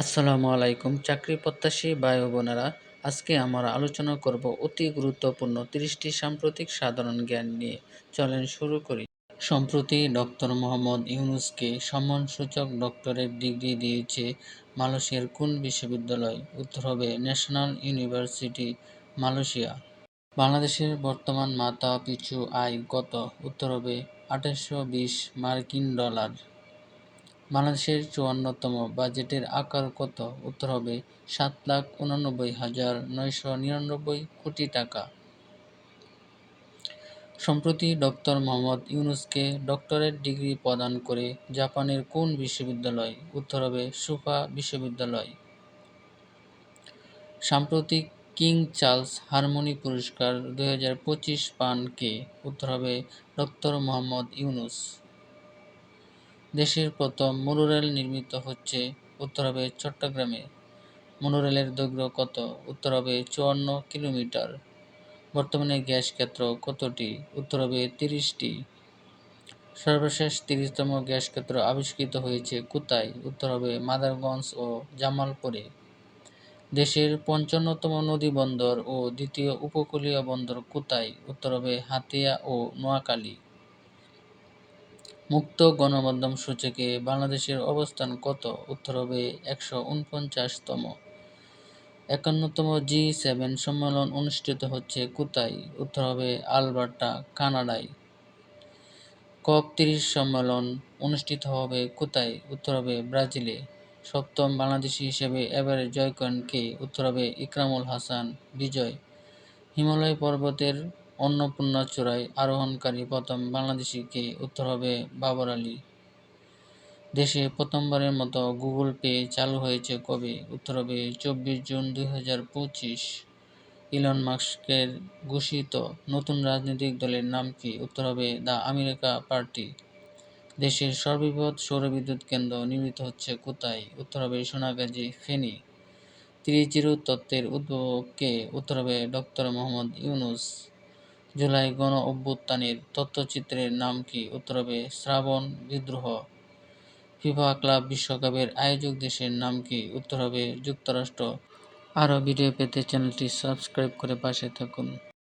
আসসালামু আলাইকুম, চাকরি প্রত্যাশী ভাই বোনেরা। আজকে আমরা আলোচনা করব অতি গুরুত্বপূর্ণ তিরিশটি সাম্প্রতিক সাধারণ জ্ঞান নিয়ে। চলেন শুরু করি। সম্প্রতি ডক্টর মোহাম্মদ ইউনুসকে সম্মানসূচক ডক্টরেট ডিগ্রি দিয়েছে মালয়েশিয়ার কোন বিশ্ববিদ্যালয় উত্তর হবে ন্যাশনাল ইউনিভার্সিটি, মালয়েশিয়া। বাংলাদেশের বর্তমান মাথা পিছু আয় কত? উত্তর হবে আঠাশশো মার্কিন ডলার। বাংলাদেশের চুয়ান্নতম বাজেটের আকার কত? উত্তর হবে, সাত লাখ উনানব্বই হাজার নয়শো নিরানব্বই কোটি টাকা। সম্প্রতি ডক্টর মোহাম্মদ ইউনুসকে ডক্টরেট ডিগ্রি প্রদান করে জাপানের কোন বিশ্ববিদ্যালয়? উত্তর হবে, সুফা বিশ্ববিদ্যালয়। সাম্প্রতিক কিং চার্লস হারমোনি পুরস্কার দু হাজার পঁচিশ পান কে? উত্তর হবে, ডক্টর মোহাম্মদ ইউনুস। দেশের প্রথম মনোরেল নির্মিত হচ্ছে উত্তর হবে চট্টগ্রামে। মনোরেলের দৈর্ঘ্য কত? উত্তর হবে চুয়ান্ন কিলোমিটার। বর্তমানে গ্যাস ক্ষেত্র কতটি? উত্তর হবে তিরিশটি। সর্বশেষ তিরিশতম গ্যাস ক্ষেত্র আবিষ্কৃত হয়েছে কোথায়? উত্তর হবে মাদারগঞ্জ ও জামালপুরে। দেশের পঞ্চান্নতম নদী বন্দর ও দ্বিতীয় উপকূলীয় বন্দর কোথায়? উত্তর হবে হাতিয়া ও নোয়াখালী। মুক্ত গণমাধ্যম সূচকে বাংলাদেশের অবস্থান কত? উত্তর হবে একশো উনপঞ্চাশতম। একান্নতম জি সেভেন সম্মেলন অনুষ্ঠিত হচ্ছে কোথায়? উত্তর হবে আলবার্টা, কানাডায়। কপ তিরিশ সম্মেলন অনুষ্ঠিত হবে কোথায়? উত্তর হবে ব্রাজিলে। সপ্তম বাংলাদেশি হিসেবে এবারে জয় করেন কে? উত্তর হবে ইকরামুল হাসান, বিজয়। হিমালয় পর্বতের অন্নপূর্ণা চূড়ায় আরোহণকারী প্রথম বাংলাদেশি কে উত্তর হবে বাবর আলী। দেশে প্রথমবারের মতো গুগল পে চালু হয়েছে কবে? উত্তর হবে চব্বিশ জুন দুই হাজার পঁচিশ। ইলন মাস্কের ঘোষিত নতুন রাজনৈতিক দলের নাম কি? উত্তর হবে দ্য আমেরিকা পার্টি। দেশের সর্ববৃহৎ সৌরবিদ্যুৎ কেন্দ্র নির্মিত হচ্ছে কোথায়? উত্তর হবে সোনাগাজী, ফেনী। ত্রিশ জিরো তত্ত্বের উদ্ভাবক কে উত্তর হবে ডক্টর মোহাম্মদ ইউনুস। জুলাই গণ অভ্যুত্থানের তথ্যচিত্রের নাম কি? উত্তর হবে শ্রাবণ বিদ্রোহ। ফিফা ক্লাব বিশ্বকাপের আয়োজক দেশের নাম কি? উত্তর হবে যুক্তরাষ্ট্র। আরও ভিডিও পেতে চ্যানেলটি সাবস্ক্রাইব করে পাশে থাকুন।